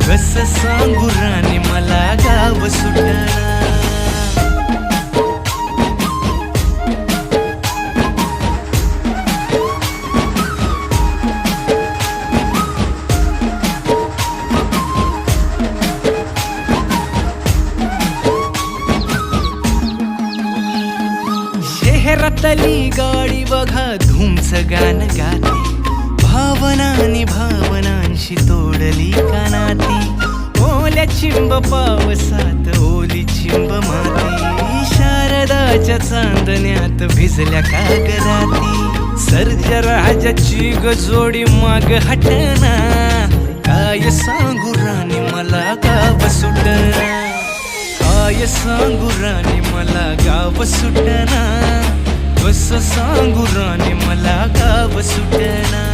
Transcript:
कस सांगू राणी मला गाव सुटणार शहरातली गाडी बघा धुमच गाणं गाते. भावनानी भावनांशी तोडली कानाती? ओल्या चिंब पावसात ओली चिंब माती. शारदाच्या चांदण्यात भिजल्या कागदाती. सर्ज राजाची गजोडी माग हटना. काय सांगू राणी मला गाव सुटना. काय सांगू राणी मला गाव सुटना. कस सांगू राणी मला गाव सुटना.